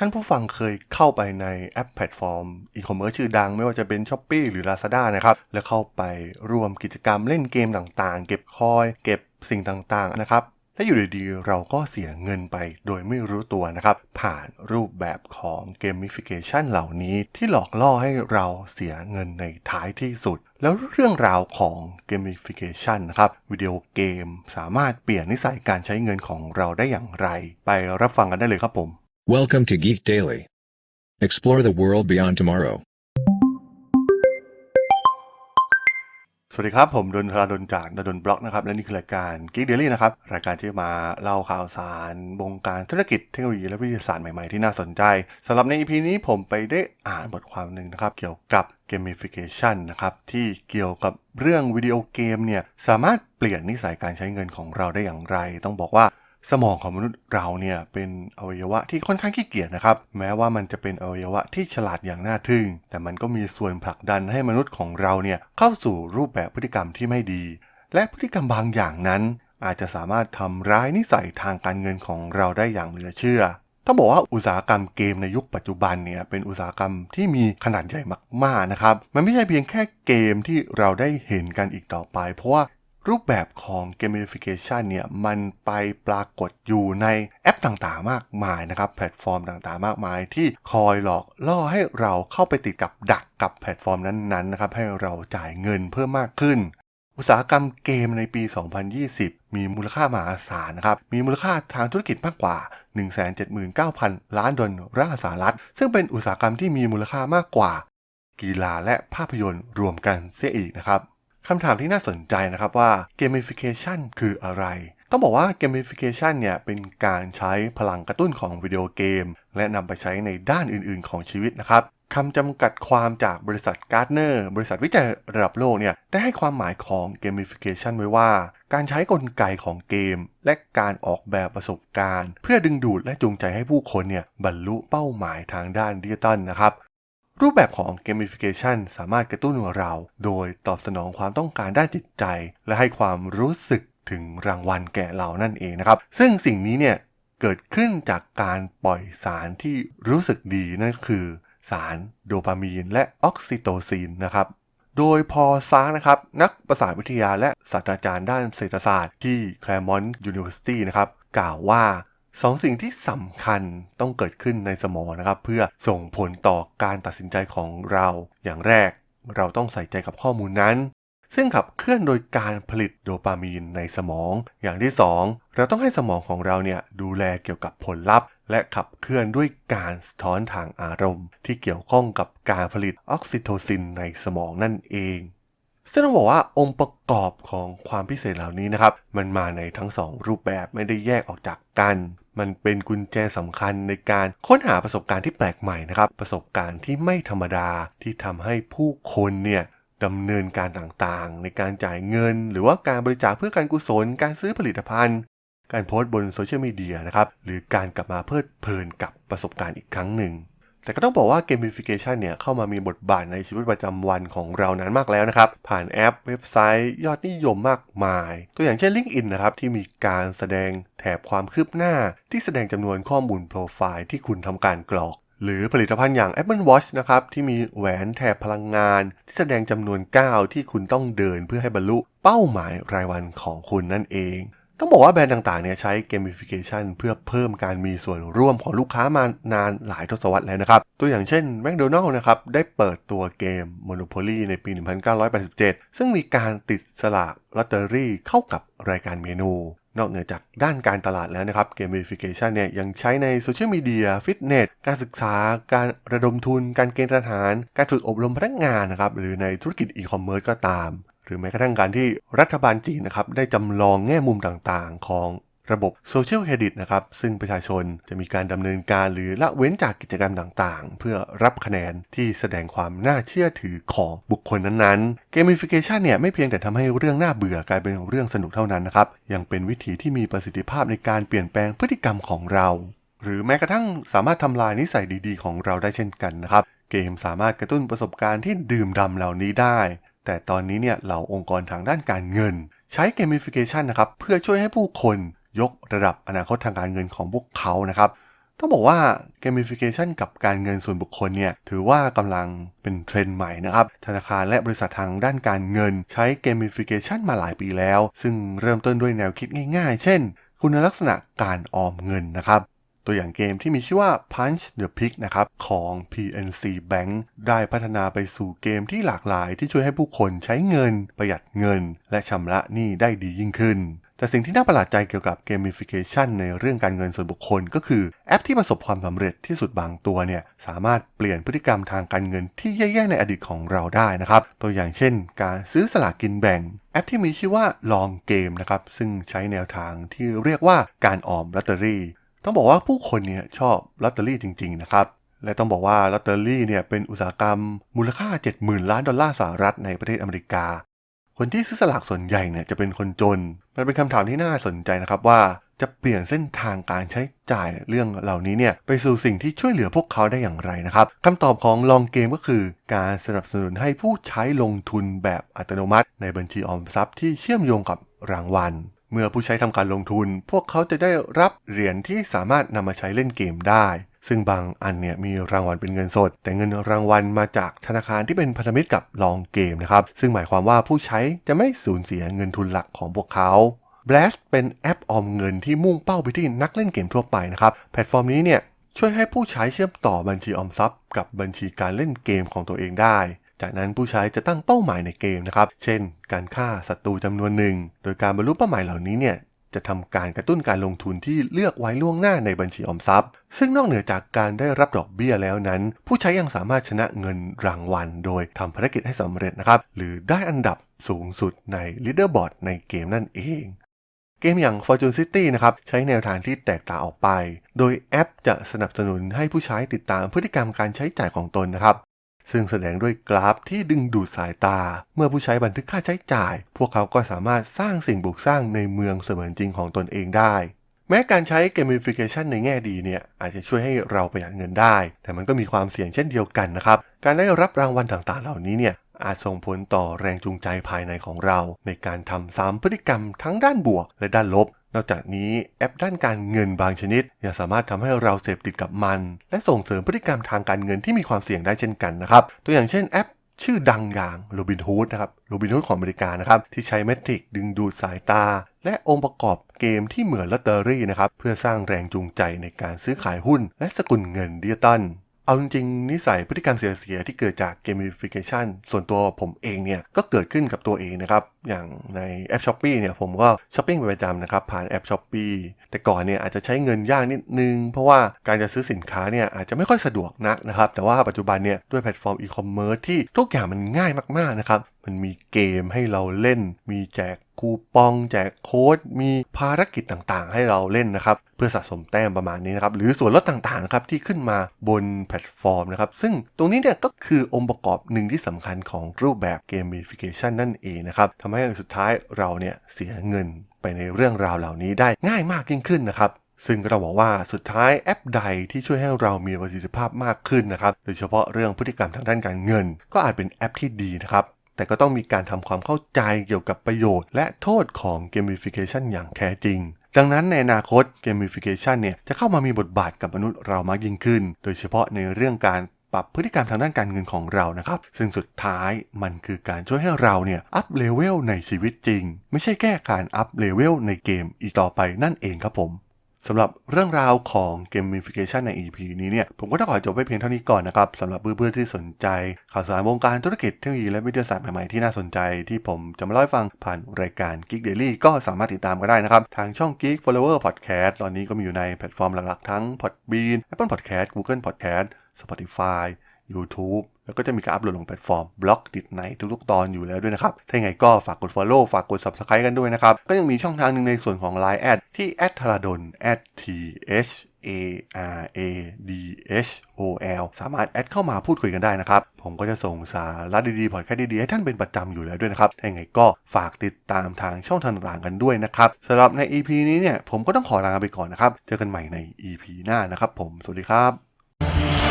ท่านผู้ฟังเคยเข้าไปในแอปแพลตฟอร์มอีคอมเมิร์ซชื่อดังไม่ว่าจะเป็น s h อ p e e หรือ Lazada นะครับ แล้วเข้าไปร่วมกิจกรรมเล่นเกมต่างๆ เก็บคอย เก็บสิ่งต่างๆนะครับและอยู่ดีๆ เราก็เสียเงินไปโดยไม่รู้ตัวนะครับ ผ่านรูปแบบของเกม i ฟิเคชันเหล่านี้ที่หลอกล่อให้เราเสียเงินในท้ายที่สุด แล้วเรื่องราวของเกม i ฟิเคชันนะครับ วิดีโอเกมสามารถเปลี่ยนนิสัยการใช้เงินของเราได้อย่างไร ไปรับฟังกันได้เลยครับผม Welcome to Geek Daily. Explore the world beyond tomorrow. สวัสดีครับ ผมดนทราดนจากดนบล็อกนะครับ และนี่คือรายการ Geek Daily นะครับ รายการที่มาเล่าข่าวสาร วงการธุรกิจเทคโนโลยีและวิทยาศาสตร์ใหม่ ๆ ที่น่าสนใจสำหรับใน EP นี้ผมไปได้อ่านบทความหนึ่งนะครับ เกี่ยวกับ gamification นะครับ ที่เกี่ยวกับเรื่องวิดีโอเกมเนี่ย สามารถเปลี่ยนนิสัยการใช้เงินของเราได้อย่างไร ต้องบอกว่า สมองของมนุษย์เราเนี่ยเป็นอวัยวะที่ค่อนข้างขี้เกียจนะครับ แม้ว่ามันจะเป็นอวัยวะที่ฉลาดอย่างน่าทึ่ง แต่มันก็มีส่วนผลักดันให้มนุษย์ของเราเนี่ยเข้าสู่รูปแบบพฤติกรรมที่ไม่ดี และพฤติกรรมบางอย่างนั้น อาจจะสามารถทำร้ายนิสัยทางการเงินของเราได้อย่างเหลือเชื่อต้องบอกว่าอุตสาหกรรมเกมในยุคปัจจุบันเนี่ยเป็นอุตสาหกรรมที่มีขนาดใหญ่มากๆนะครับ มันไม่ใช่เพียงแค่เกมที่เราได้เห็นกันอีกต่อไป เพราะว่า รูปแบบของ gamification เนี่ยมันไปปรากฏอยู่ในแอปต่างๆ มากมายนะครับ แพลตฟอร์มต่างๆ มากมาย ที่คอยหลอกล่อให้เราเข้าไปติดกับดักกับแพลตฟอร์มนั้นๆนะครับให้เราจ่ายเงินเพิ่มมากขึ้น อุตสาหกรรมเกมในปี 2020 มีมูลค่ามหาศาลนะครับมีมูลค่าทางธุรกิจมากกว่า 179,000 ล้านดอลลาร์สหรัฐ ซึ่งเป็นอุตสาหกรรมที่มีมูลค่ามากกว่า กีฬาและภาพยนตร์รวมกันเสียอีกนะครับ คำถามที่น่าสนใจนะครับว่า gamification คืออะไรต้องบอกว่า gamification เนี่ยเป็นการใช้พลังกระตุ้นของวิดีโอเกม และนำไปใช้ในด้านอื่นๆ ของชีวิตนะครับคำจำกัดความจากบริษัทการ์ดเนอร์บริษัทวิจัยระดับโลกเนี่ยได้ให้ความหมายของ gamification ไว้ว่า การใช้กลไกของเกม และการออกแบบประสบการณ์ เพื่อดึงดูดและจูงใจให้ผู้คนเนี่ยบรรลุเป้าหมายทางด้านดิจิตอลนะครับ รูปแบบของ gamification สามารถกระตุ้นเรา โดยตอบสนองความต้องการด้านจิตใจ และให้ความรู้สึกถึงรางวัลแก่เรานั่นเองนะครับ ซึ่งสิ่งนี้เนี่ยเกิดขึ้นจากการปล่อยสารที่รู้สึกดีนั่นคือ สารโดปามีนและออกซิโตซินนะครับโดยพอซาร์นะครับ นักประสาทวิทยาและศาสตราจารย์ด้านเศรษฐศาสตร์ที่ Claremont University นะครับกล่าวว่า สองสิ่งที่สำคัญต้องเกิดขึ้นในสมองนะครับ เพื่อส่งผลต่อการตัดสินใจของเรา อย่างแรก เราต้องใส่ใจกับข้อมูลนั้น ซึ่งขับเคลื่อนโดยการผลิตโดปามีนในสมอง อย่างที่ 2 เราต้องให้สมองของเราเนี่ยดูแลเกี่ยวกับผลลัพธ์ และขับเคลื่อนด้วยการสะท้อนทางอารมณ์ ที่เกี่ยวข้องกับการผลิตออกซิโทซินในสมองนั่นเองซึ่งต้องบอกว่าองค์ประกอบของความพิเศษเหล่านี้นะครับ มันมาในทั้งสองรูปแบบไม่ได้แยกออกจากกัน มันเป็นกุญแจสำคัญในการค้นหาประสบการณ์ที่แปลกใหม่นะครับ ประสบการณ์ที่ไม่ธรรมดาที่ทำให้ผู้คนเนี่ยดำเนินการต่างๆ ในการจ่ายเงิน หรือว่าการบริจาคเพื่อการกุศล การซื้อผลิตภัณฑ์ การโพสต์บนโซเชียลมีเดียนะครับ หรือการกลับมาเพลิดเพลินกับประสบการณ์อีกครั้งหนึ่ง แต่ก็ต้องบอกว่า gamification เนี่ยเข้ามามีบทบาทในชีวิตประจำวันของเรานั้นมากแล้วนะครับ ผ่านแอปเว็บไซต์ยอดนิยมมากมาย ตัวอย่างเช่น LinkedIn นะครับ ที่มีการแสดงแถบความคืบหน้า ที่แสดงจำนวนข้อมูลโปรไฟล์ที่คุณทำการกรอก หรือผลิตภัณฑ์อย่าง Apple Watch นะครับ ที่มีแหวนแถบพลังงาน ที่แสดงจำนวนก้าวที่คุณต้องเดินเพื่อให้บรรลุเป้าหมายรายวันของคุณนั่นเอง ต้องบอกว่าแบรนด์ต่างๆเนี่ยใช้ gamification เพื่อเพิ่มการมีส่วนร่วมของลูกค้ามานานหลายทศวรรษแล้วนะครับ ตัวอย่างเช่น McDonald's นะครับได้เปิดตัวเกม Monopoly ในปี 1987 ซึ่งมีการติดสลากลอตเตอรี่เข้ากับรายการเมนู นอกเหนือจากด้านการตลาดแล้วนะครับ gamification เนี่ยยังใช้ในโซเชียลมีเดียฟิตเนสการศึกษา การระดมทุน การเกณฑ์ทหาร การฝึกอบรมพนักงานนะครับหรือในธุรกิจอีคอมเมิร์ซก็ตาม หรือแม้กระทั่งการที่รัฐบาลจีนนะครับได้จำลองแง่มุมต่างๆ ของระบบโซเชียลเครดิตนะครับ ซึ่งประชาชนจะมีการดำเนินการหรือละเว้นจากกิจกรรมต่างๆ เพื่อรับคะแนนที่แสดงความน่าเชื่อถือของบุคคลนั้นๆ Gamification เนี่ยไม่เพียงแต่ทำให้เรื่องน่าเบื่อกลายเป็นเรื่องสนุกเท่านั้นนะครับ ยังเป็นวิธีที่มีประสิทธิภาพในการเปลี่ยนแปลงพฤติกรรมของเรา หรือแม้กระทั่งสามารถทำลายนิสัยดีๆ ของเราได้เช่นกันนะครับ เกมสามารถกระตุ้นประสบการณ์ที่ดื่มด่ำเหล่านี้ได้ แต่ตอนนี้เนี่ยเหล่าองค์กรทางด้านการเงิน ใช้ gamification นะครับเพื่อช่วยให้ผู้คนยกระดับอนาคตทางการเงินของพวกเขานะครับต้องบอกว่า gamification กับการเงินส่วนบุคคลเนี่ยถือว่ากำลังเป็นเทรนด์ใหม่นะครับ ธนาคารและบริษัททางด้านการเงิน ใช้ gamification มาหลายปีแล้ว ซึ่งเริ่มต้นด้วยแนวคิดง่ายๆ เช่น คุณลักษณะการออมเงินนะครับ ตัวอย่างเกมที่มีชื่อว่า Punch the Pig นะครับของ PNC Bank ได้พัฒนาไปสู่เกมที่หลากหลายที่ช่วยให้ผู้คนใช้เงิน ประหยัดเงิน และชำระหนี้ได้ดียิ่งขึ้น แต่สิ่งที่น่าประหลาดใจเกี่ยวกับ gamification ในเรื่องการเงินส่วนบุคคล ก็คือแอปที่ประสบความสำเร็จที่สุดบางตัวเนี่ยสามารถเปลี่ยนพฤติกรรมทางการเงินที่แย่ๆในอดีตของเราได้นะครับตัวอย่างเช่น การซื้อสลากกินแบ่งแอปที่มีชื่อว่าลองเกมนะครับซึ่งใช้แนวทางที่เรียกว่าการออมลอตเตอรี่ ต้องบอกว่าผู้คนเนี่ยชอบลอตเตอรี่จริง ๆ นะครับ และต้องบอกว่าลอตเตอรี่เนี่ยเป็นอุตสาหกรรมมูลค่า 70,000 ล้านดอลลาร์สหรัฐในประเทศอเมริกา คนที่ซื้อสลากส่วนใหญ่เนี่ยจะเป็นคนจน มันเป็นคำถามที่น่าสนใจนะครับว่าจะเปลี่ยนเส้นทางการใช้จ่ายเรื่องเหล่านี้เนี่ยไปสู่สิ่งที่ช่วยเหลือพวกเขาได้อย่างไรนะครับคำตอบของลองเกมก็คือ การสนับสนุนให้ผู้ใช้ลงทุนแบบอัตโนมัติ ในบัญชีออมทรัพย์ที่เชื่อมโยงกับรางวัล เมื่อผู้ใช้ทำการลงทุน พวกเขาจะได้รับเหรียญที่สามารถนำมาใช้เล่นเกมได้ ซึ่งบางอันเนี่ยมีรางวัลเป็นเงินสด แต่เงินรางวัลมาจากธนาคารที่เป็นพันธมิตรกับลองเกมนะครับ ซึ่งหมายความว่าผู้ใช้จะไม่สูญเสียเงินทุนหลักของพวกเขา Blast เป็นแอปออมเงินที่มุ่งเป้าไปที่นักเล่นเกมทั่วไปนะครับ แพลตฟอร์มนี้เนี่ยช่วยให้ผู้ใช้เชื่อมต่อบัญชีออมทรัพย์ กับบัญชีการเล่นเกมของตัวเองได้ จากนั้นผู้ใช้จะตั้งเป้าหมายในเกมนะครับ เช่น การฆ่าศัตรูจำนวนหนึ่ง โดยการบรรลุเป้าหมายเหล่านี้เนี่ยจะทำการกระตุ้นการลงทุนที่เลือกไว้ล่วงหน้าในบัญชีออมทรัพย์ ซึ่งนอกเหนือจากการได้รับดอกเบี้ยแล้วนั้น ผู้ใช้ยังสามารถชนะเงินรางวัล โดยทำภารกิจให้สำเร็จนะครับ หรือได้อันดับสูงสุดใน Leaderboard ในเกมนั่นเองเกมอย่าง Fortune City นะครับใช้แนวทางที่แตกต่างออกไป โดยแอปจะสนับสนุนให้ผู้ใช้ติดตามพฤติกรรมการใช้จ่ายของตนนะครับ ซึ่งแสดงด้วยกราฟที่ดึงดูดสายตา เมื่อผู้ใช้บันทึกค่าใช้จ่าย พวกเขาก็สามารถสร้างสิ่งบุกสร้างในเมืองเสมือนจริงของตนเองได้ แม้การใช้ gamification ในแง่ดีเนี่ยอาจจะช่วยให้เราประหยัดเงินได้ แต่มันก็มีความเสี่ยงเช่นเดียวกันนะครับ การได้รับรางวัลต่างๆ เหล่านี้เนี่ยอาจส่งผลต่อแรงจูงใจภายในของเรา ในการทำซ้ำพฤติกรรมทั้งด้านบวกและด้านลบ นอกจากนี้แอปด้านการเงินบางชนิดยังสามารถทำให้เราเสพติดกับมัน และส่งเสริมพฤติกรรมทางการเงินที่มีความเสี่ยงได้เช่นกันนะครับ ตัวอย่างเช่นแอปชื่อดังอย่าง Robinhood นะครับ Robinhood ของอเมริกานะครับที่ใช้เมทริกดึงดูดสายตา และองค์ประกอบเกมที่เหมือนลอตเตอรี่นะครับเพื่อสร้างแรงจูงใจในการซื้อขายหุ้น และสกุลเงินดิจิตอล เอาจริงๆนิสัยพฤติกรรมเสียๆที่เกิดจากเกมฟิเคชันส่วนตัวผมเองเนี่ยก็เกิดขึ้นกับตัวเองนะครับ อย่างในแอปช้อป e e เนี่ยผมก็ช้อปปิ้งเป็นประจำนะครับ ผ่านแอปช้อป e e แต่ก่อนเนี่ยอาจจะใช้เงินยากนิดนึง เพราะว่าการจะซื้อสินค้าเนี่ยอาจจะไม่ค่อยสะดวกนักนะครับ แต่ว่าปัจจุบันเนี่ยด้วยแพลตฟอร์มอีคอมเมิร์ซที่ทุกอย่างมันง่ายมากๆนะครับมันมีเกมให้เราเล่น มีแจกคูปอง แจกโค้ด มีภารกิจต่างๆ ให้เราเล่นนะครับ เพื่อสะสมแต้มประมาณนี้นะครับ หรือส่วนลดต่างๆครับที่ขึ้นมาบนแพลตฟอร์มนะครับ ซึ่งตรงนี้เนี่ยก็คือองค์ประกอบหนึ่งที่สำคัญของรูปแบบ gamification นั่นเองนะครับทำให้สุดท้ายเราเนี่ยเสียเงินไปในเรื่องราวเหล่านี้ได้ง่ายมากยิ่งขึ้นนะครับซึ่งเราบอกว่าสุดท้ายแอปใดที่ช่วยให้เรามีประสิทธิภาพมากขึ้นนะครับ โดยเฉพาะเรื่องพฤติกรรมทางด้านการเงิน ก็อาจเป็นแอปที่ดีนะครับ แต่ก็ต้องมีการทำความเข้าใจเกี่ยวกับประโยชน์ และโทษของ gamification อย่างแท้จริง ดังนั้นในอนาคต gamification เนี่ยจะเข้ามามีบทบาทกับมนุษย์เรามากยิ่งขึ้น โดยเฉพาะในเรื่องการปรับพฤติกรรมทางด้านการเงินของเรานะครับ ซึ่งสุดท้ายมันคือการช่วยให้เราเนี่ยอัพเลเวลในชีวิตจริง ไม่ใช่แค่การอัพเลเวลในเกมอีกต่อไปนั่นเองครับผม สำหรับเรื่องราวของ gamification ใน EP นี้เนี่ย ผมก็ต้องขอจบไว้เพียงเท่านี้ก่อนนะครับสำหรับเพื่อนๆที่สนใจ ข่าวสารวงการธุรกิจเทคโนโลยีและวิทยาศาสตร์ใหม่ๆที่น่าสนใจที่ผมจะมาเล่าให้ฟังผ่านรายการ Geek Daily ก็สามารถติดตามก็ได้นะครับ ทางช่อง Geek Flower Podcast ตอนนี้ก็มีอยู่ในแพลตฟอร์มหลักๆทั้ง Podbean Apple Podcast Google Podcast Spotify YouTube แล้วก็จะมีการอัปโหลดลงแพลตฟอร์มบล็อกติดในทุกๆตอนอยู่แล้วด้วยนะครับ ถ้าย่างไรก็ฝากกด Follow ฝากกด Subscribe กันด้วยนะครับ ก็ยังมีช่องทางหนึ่งในส่วนของ Line แอดที่ a d t h a r a d o n t h a r a d h o l สามารถแอดเข้ามาพูดคุยกันได้นะครับ ผมก็จะส่งสาระดีๆพอดแคสต์ดีๆ ให้ท่านเป็นประจำอยู่แล้วด้วยนะครับถ้าอย่างไรก็ฝากติดตามทางช่องทางต่างๆกันด้วยนะครับสำหรับใน EP นี้เนี่ยผมก็ต้องขอลาไปก่อนนะครับ เจอกันใหม่ใน EP หน้านะครับผม สวัสดีครับ